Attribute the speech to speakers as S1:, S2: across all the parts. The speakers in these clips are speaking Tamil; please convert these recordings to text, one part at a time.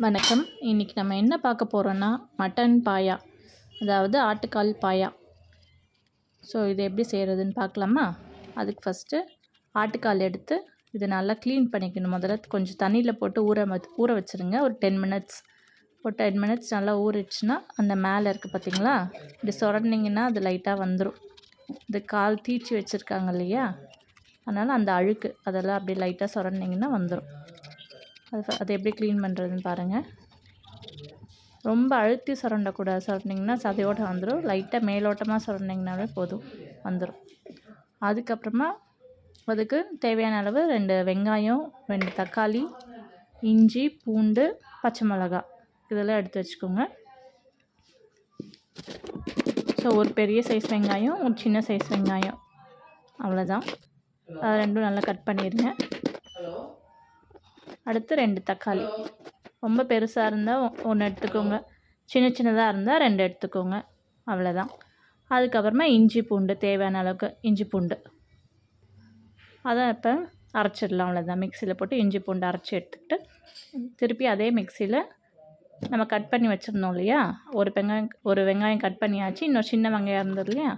S1: வணக்கம். இன்றைக்கி நம்ம என்ன பார்க்க போகிறோன்னா மட்டன் பாயா. அதாவது ஆட்டுக்கால் பாயா. ஸோ இது எப்படி செய்கிறதுன்னு பார்க்கலாமா? அதுக்கு ஃபஸ்ட்டு ஆட்டுக்கால் எடுத்து இதை நல்லா க்ளீன் பண்ணிக்கணும். முதல்ல கொஞ்சம் தண்ணியில் போட்டு ஊற வ- ஊற வச்சுருங்க. ஒரு டென் மினிட்ஸ் ஒரு டென் மினிட்ஸ் நல்லா ஊறிடுச்சுன்னா அந்த மேலே இருக்குது பார்த்திங்களா இப்படி சுரண்டிங்கன்னா அது லைட்டாக வந்துடும் இது கால் தீச்சி வச்சுருக்காங்க இல்லையா? அதனால் அந்த அழுக்கு அதெல்லாம் அப்படியே லைட்டாக சுரண்டிங்கன்னா வந்துடும் அது அதை எப்படி க்ளீன் பண்ணுறதுன்னு பாருங்கள் ரொம்ப அழுத்தி சுரண்டக்கூடாது சுரண்டிங்கன்னா சதையோடு வந்துடும் லைட்டாக மேலோட்டமாக சுரண்டிங்கனாலே போதும். வந்துடும் அதுக்கப்புறமா அதுக்கு தேவையான அளவு ரெண்டு வெங்காயம் ரெண்டு தக்காளி இஞ்சி பூண்டு பச்சை மிளகா. இதெல்லாம் எடுத்து வச்சுக்கோங்க. ஸோ ஒரு பெரிய சைஸ் வெங்காயம் ஒரு சின்ன சைஸ் வெங்காயம். அவ்வளோதான் அது ரெண்டும் நல்லா கட் பண்ணிடுங்க அடுத்து ரெண்டு தக்காளி. ரொம்ப பெருசாக இருந்தால் ஒன்று எடுத்துக்கோங்க. சின்ன சின்னதாக இருந்தால் ரெண்டு எடுத்துக்கோங்க. அவ்வளோதான் அதுக்கப்புறமா இஞ்சி பூண்டு தேவையான அளவுக்கு இஞ்சி பூண்டு. அதை இப்போ அரைச்சிடலாம். அவ்வளோதான் மிக்சியில் போட்டு இஞ்சி பூண்டு அரைச்சி எடுத்துக்கிட்டு திருப்பி அதே மிக்சியில் நம்ம கட் பண்ணி வச்சுருந்தோம் இல்லையா? ஒரு வெங்காயம் ஒரு வெங்காயம் கட் பண்ணியாச்சு. இன்னொரு சின்ன வெங்காயம் இருந்தது இல்லையா?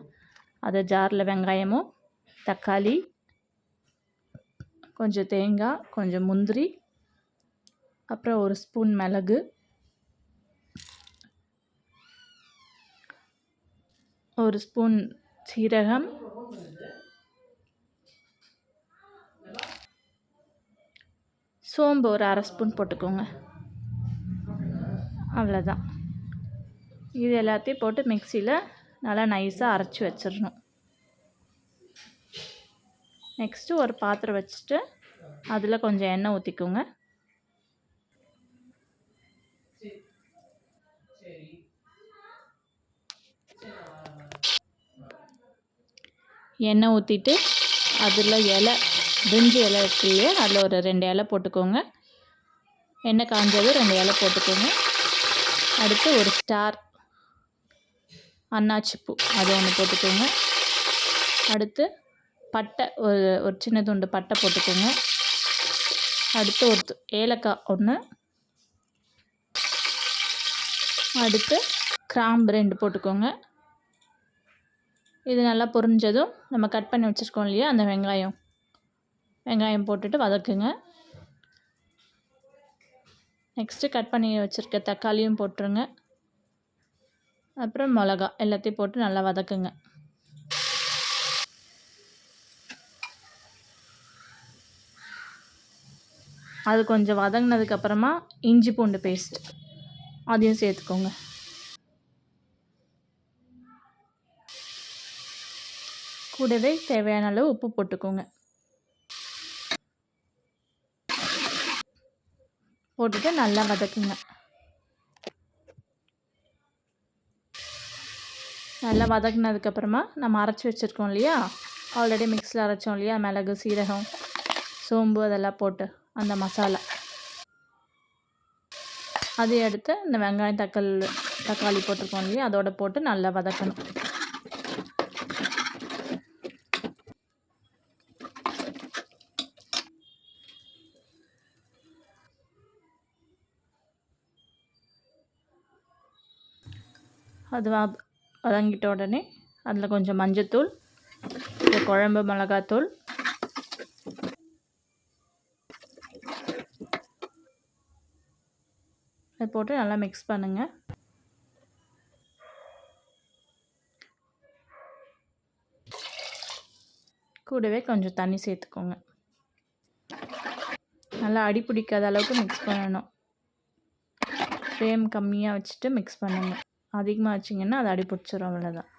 S1: அதை ஜாரில் வெங்காயமும் தக்காளி கொஞ்சம் தேங்காய் கொஞ்சம் முந்திரி அப்புறம் ஒரு ஸ்பூன் மிளகு. ஒரு ஸ்பூன் சீரகம். சோம்பு ஒரு அரை ஸ்பூன் போட்டுக்கோங்க. அவ்வளோதான் இது எல்லாத்தையும் போட்டு மிக்சியில் நல்லா நைஸாக அரைச்சி வச்சிடணும். நெக்ஸ்ட்டு ஒரு பாத்திரம் வச்சுட்டு அதில் கொஞ்சம் எண்ணெய் ஊற்றிக்கோங்க எண்ணெய் ஊற்றிட்டு அதில் இலை பிரிஞ்சு இலை இருக்கு இல்லையா? அதில் ஒரு ரெண்டு இலை போட்டுக்கோங்க. எண்ணெய் காஞ்சது ரெண்டு இலை போட்டுக்கோங்க. அடுத்து ஒரு ஸ்டார் அன்னாச்சி பூ அது ஒன்று போட்டுக்கோங்க. அடுத்து பட்டை ஒரு ஒரு சின்ன துண்டு பட்டை போட்டுக்கோங்க. அடுத்து ஒரு ஏலக்காய் ஒன்று அடுத்து கிராம்பு ரெண்டு போட்டுக்கோங்க. இது நல்லா பொரிஞ்சதும் நம்ம கட் பண்ணி வச்சுருக்கோம் இல்லையா அந்த வெங்காயம். வெங்காயம் போட்டுட்டு வதக்குங்க. நெக்ஸ்ட்டு கட் பண்ணி வச்சுருக்க தக்காளியும் போட்டுருங்க. அப்புறம் மிளகா எல்லாத்தையும் போட்டு நல்லா வதக்குங்க. அது கொஞ்சம் வதங்கினதுக்கப்புறமா இஞ்சி பூண்டு பேஸ்ட் அதையும் சேர்த்துக்கோங்க. கூடவே தேவையான அளவு உப்பு போட்டுக்கோங்க. போட்டுட்டு நல்லா வதக்குங்க. நல்லா வதக்குனதுக்கப்புறமா நம்ம அரைச்சி வச்சுருக்கோம் இல்லையா? ஆல்ரெடி மிக்ஸில் அரைச்சோம் இல்லையா? மிளகு சீரகம் சோம்பு அதெல்லாம் போட்டு அந்த மசாலா. அதை எடுத்து இந்த வெங்காயம் தக்காளி தக்காளி போட்டிருக்கோம் இல்லையா? அதோட போட்டு நல்லா வதக்கணும். அது வதங்கிட்ட உடனே அதில் கொஞ்சம் மஞ்சத்தூள் குழம்பு மிளகாத்தூள். அது போட்டு நல்லா மிக்ஸ் பண்ணுங்கள் கூடவே கொஞ்சம் தண்ணி சேர்த்துக்கோங்க. நல்லா அடி பிடிக்காத அளவுக்கு மிக்ஸ் பண்ணணும். ஃப்ளேம் கம்மியாக வச்சுட்டு மிக்ஸ் பண்ணுங்கள் அதிகமாக வச்சிங்கன்னா அது அடி பிடிச்சிரும் அவ்வளோதான்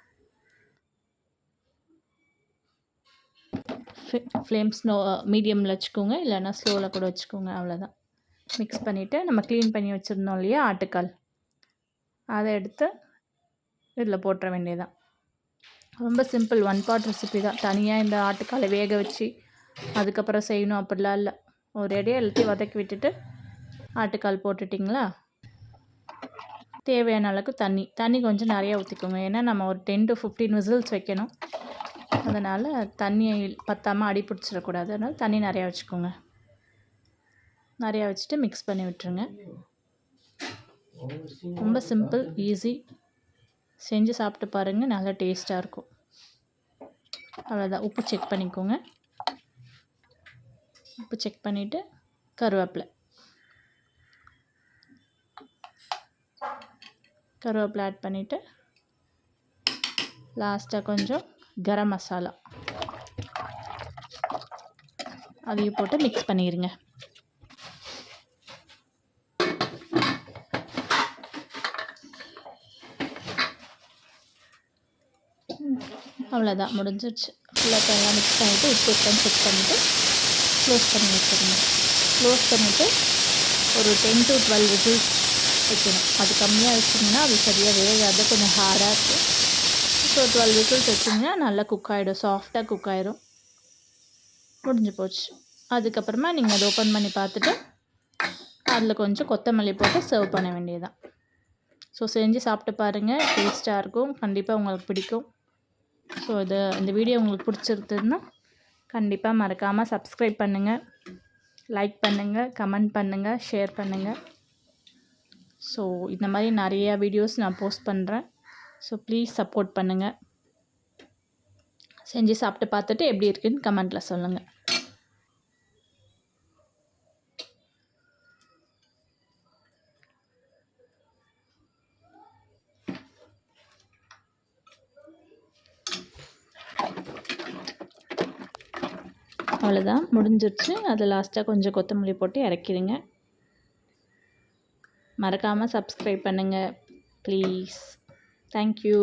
S1: ஃப்ளேம் ஸ்லோ மீடியமில் வச்சுக்கோங்க இல்லைன்னா ஸ்லோவில் கூட வச்சுக்கோங்க அவ்வளோதான் மிக்ஸ் பண்ணிவிட்டு நம்ம க்ளீன் பண்ணி வச்சுருந்தோம் இல்லையா ஆட்டுக்கால். அதை எடுத்து இதில் போட்டுற வேண்டியதான் ரொம்ப சிம்பிள் ஒன் பாட் ரெசிபி தான். தனியாக இந்த ஆட்டுக்காலை வேக வச்சு அதுக்கப்புறம் செய்யணும் அப்படிலாம் இல்லை. ஒரேடியாக எல்லாத்தையும் வதக்கி விட்டுட்டு ஆட்டுக்கால் போட்டுட்டிங்களா? தேவையான அளவுக்கு தண்ணி தண்ணி கொஞ்சம் நிறையா ஊற்றிக்கோங்க ஏன்னா நம்ம ஒரு டென் டு ஃபிஃப்டீன் விசில்ஸ் வைக்கணும். அதனால் தண்ணியை பத்தாமல் அடி பிடிச்சிடக்கூடாது. அதனால் தண்ணி நிறையா வச்சுக்கோங்க. நிறையா வச்சுட்டு மிக்ஸ் பண்ணி விட்டுருங்க. ரொம்ப சிம்பிள் ஈஸி செஞ்சு சாப்பிட்டு பாருங்கள் நல்லா டேஸ்ட்டாக இருக்கும். அவ்வளோதான் உப்பு செக் பண்ணிக்கோங்க. உப்பு செக் பண்ணிவிட்டு கருவேப்பிலை. கருவேப்பிலை ஆட் பண்ணிவிட்டு லாஸ்ட்டாக கொஞ்சம் கரம் மசாலா. அதையும் போட்டு மிக்ஸ் பண்ணிடுங்க அவ்வளோதான் முடிஞ்சிருச்சு. ஃபுல்லாக எல்லாம் மிக்ஸ் பண்ணிவிட்டு உப்பு இருக்கான்னு செக் பண்ணிவிட்டு க்ளோஸ் பண்ணி வச்சுருங்க. க்ளோஸ் பண்ணிவிட்டு ஒரு டென் டு டுவெல் விசில்ஸ் வைக்கணும். அது கம்மியாக வச்சிங்கன்னா அது சரியாக வேகாது. கொஞ்சம் ஹார்டாக இருக்கும் ஸோ டுவெல் விசில்ஸ் வச்சிங்கன்னா நல்லா குக் ஆகிடும் சாஃப்டாக குக் ஆகிடும் முடிஞ்சு போச்சு. அதுக்கப்புறமா நீங்கள் அதை ஓப்பன் பண்ணி பார்த்துட்டு அதில் கொஞ்சம் கொத்தமல்லி போட்டு சர்வ் பண்ண வேண்டியதுதான். ஸோ செஞ்சு சாப்பிட்டு பாருங்கள் டேஸ்ட்டாக இருக்கும். கண்டிப்பாக உங்களுக்கு பிடிக்கும். ஸோ இது இந்த வீடியோ உங்களுக்கு பிடிச்சிருந்ததுன்னா கண்டிப்பாக மறக்காமல் சப்ஸ்கிரைப் பண்ணுங்கள் லைக் பண்ணுங்கள் கமெண்ட் பண்ணுங்கள் ஷேர் பண்ணுங்கள் ஸோ இந்த மாதிரி நிறையா வீடியோஸ் நான் போஸ்ட் பண்ணுறேன் ஸோ ப்ளீஸ் சப்போர்ட் பண்ணுங்கள் செஞ்சு சாப்பிட்டு பார்த்துட்டு எப்படி இருக்குன்னு கமெண்ட்டில் சொல்லுங்கள் அவ்வளோதான் முடிஞ்சிருச்சு. அது லாஸ்ட்டாக கொஞ்சம் கொத்தமல்லி போட்டு இறக்கிடுங்க. மறக்காமல் சப்ஸ்கிரைப் பண்ணுங்கள் ப்ளீஸ் தேங்க்யூ